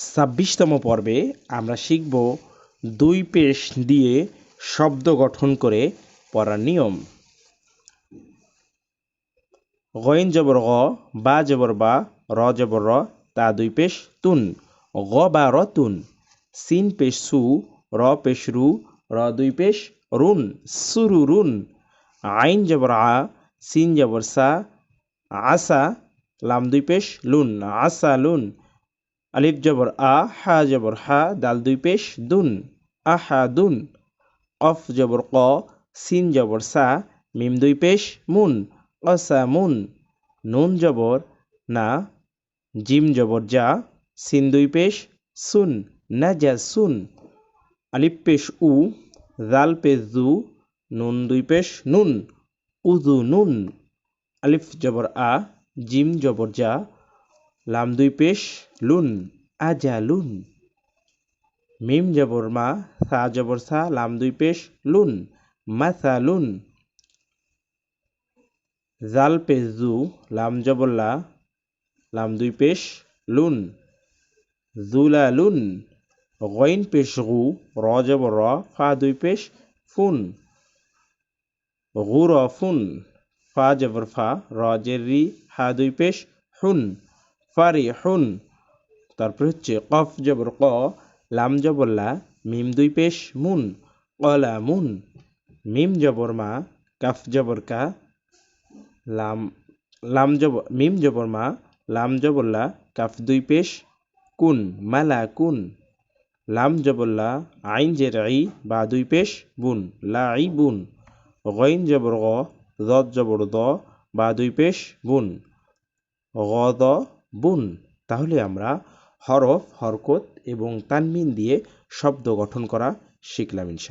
ছাব্বিশতম পর্বে আমরা শিখব দুই পেশ দিয়ে শব্দ গঠন করে পড়ার নিয়ম। গইন জবর গ, বা জবর বা, র জবর র, তা দুই পেশ তুন। গ বা র তুন। সিন পেশ সু, র পেশ রু, র দুই পেশ রুন সুরু রুন। আইন জবর আ, সিন জবর সা আসা লাম দুই পেশ লুন আসা লুন। আলিফ জবর আ, হা জবর হা, দাল দুই পেশ, দুন আহা দুন। কফ জবর ক, সিন জবর সা, মিম দুই পেশ, মুন অসা মুন। নুন জবর, না। জিম জবর যা সিন দুই পেশ, সুন, না যা সুন। আলিফ পেশ উ জাল পেশ জু, নুন দুই পেশ, নুন। উজু নুন। আলিফ জবর আ, জিম জবর যা লাম দুই পেশ, লুন, আজা লুন। মিম জবর মা, সা জবর সা, লাম দুই পেশ, লুন মাসা লুন। জাল পেশ জু, লাম জবর লা, লাম দুই পেশ, লুন। জুলা লুন, গইন পেশ গু, র জবর র, ফা দুই পেশ, ফুন। গুর ফুন, ফা জবর ফা, র জের রি হা দুই পেশ, হুন। ফারি হুন তারপর হচ্ছে কফ জবর ক, লাম জবর লা, মিম দুই পেশ, মুন, কলা মুন, মিম জবর মা, কাফ জবর কা, লাম লাম জবর, মিম জবর মা, লাম জবর লা, কাফ দুই পেশ, কুন, মালা কুন, লাম জবল্লা আইন জের আই, বা দুই পেশ, বুন, লা আই বুন, গইন জবর গ জবর দ, বা দুই পেশ, বুন দ বুন তাহলে আমরা হরফ হরকত এবং তানমিন দিয়ে শব্দ গঠন করা শিখলাম ইনশা